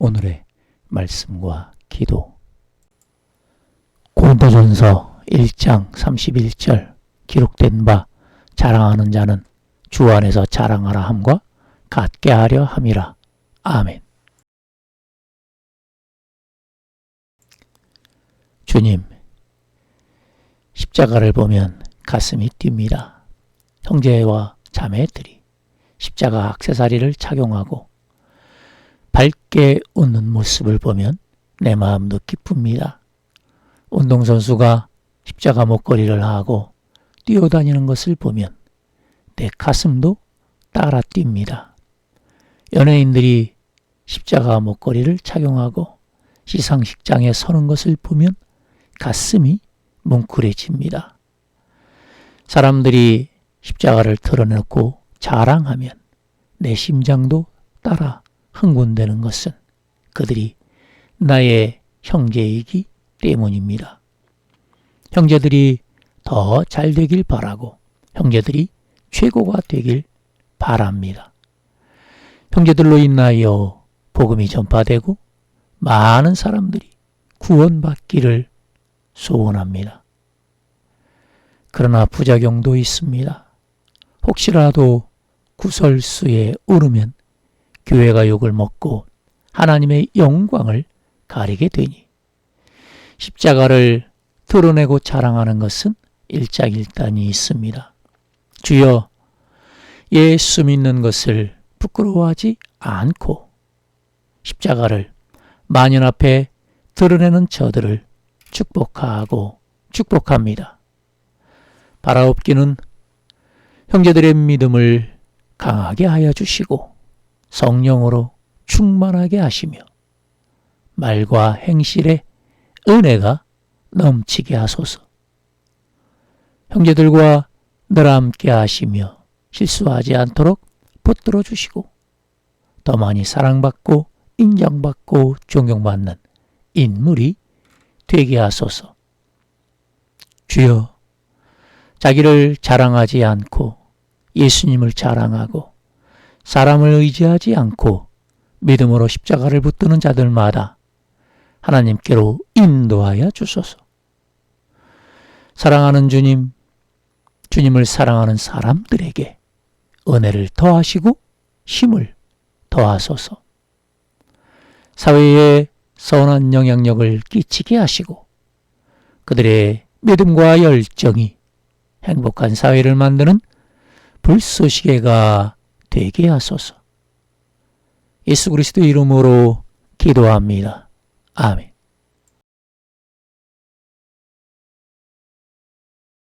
오늘의 말씀과 기도 고린도전서 1장 31절 기록된 바 자랑하는 자는 주 안에서 자랑하라 함과 같게 하려 함이라. 아멘. 주님, 십자가를 보면 가슴이 뜁니다. 형제와 자매들이 십자가 악세사리를 착용하고 밝게 웃는 모습을 보면 내 마음도 기쁩니다. 운동선수가 십자가 목걸이를 하고 뛰어다니는 것을 보면 내 가슴도 따라 뜁니다. 연예인들이 십자가 목걸이를 착용하고 시상식장에 서는 것을 보면 가슴이 뭉클해집니다. 사람들이 십자가를 드러내고 자랑하면 내 심장도 따라 흥분되는 것은 그들이 나의 형제이기 때문입니다. 형제들이 더 잘 되길 바라고 형제들이 최고가 되길 바랍니다. 형제들로 인하여 복음이 전파되고 많은 사람들이 구원받기를 소원합니다. 그러나 부작용도 있습니다. 혹시라도 구설수에 오르면 교회가 욕을 먹고 하나님의 영광을 가리게 되니 십자가를 드러내고 자랑하는 것은 일작일단이 있습니다. 주여 예수 믿는 것을 부끄러워하지 않고 십자가를 만연 앞에 드러내는 저들을 축복하고 축복합니다. 바라옵기는 형제들의 믿음을 강하게 하여 주시고 성령으로 충만하게 하시며 말과 행실에 은혜가 넘치게 하소서. 형제들과 늘 함께 하시며 실수하지 않도록 붙들어 주시고 더 많이 사랑받고 인정받고 존경받는 인물이 되게 하소서. 주여, 자기를 자랑하지 않고 예수님을 자랑하고 사람을 의지하지 않고 믿음으로 십자가를 붙드는 자들마다 하나님께로 인도하여 주소서. 사랑하는 주님, 주님을 사랑하는 사람들에게 은혜를 더하시고 힘을 더하소서. 사회에 선한 영향력을 끼치게 하시고 그들의 믿음과 열정이 행복한 사회를 만드는 불쏘시개가 되게 하소서. 예수 그리스도 이름으로 기도합니다. 아멘.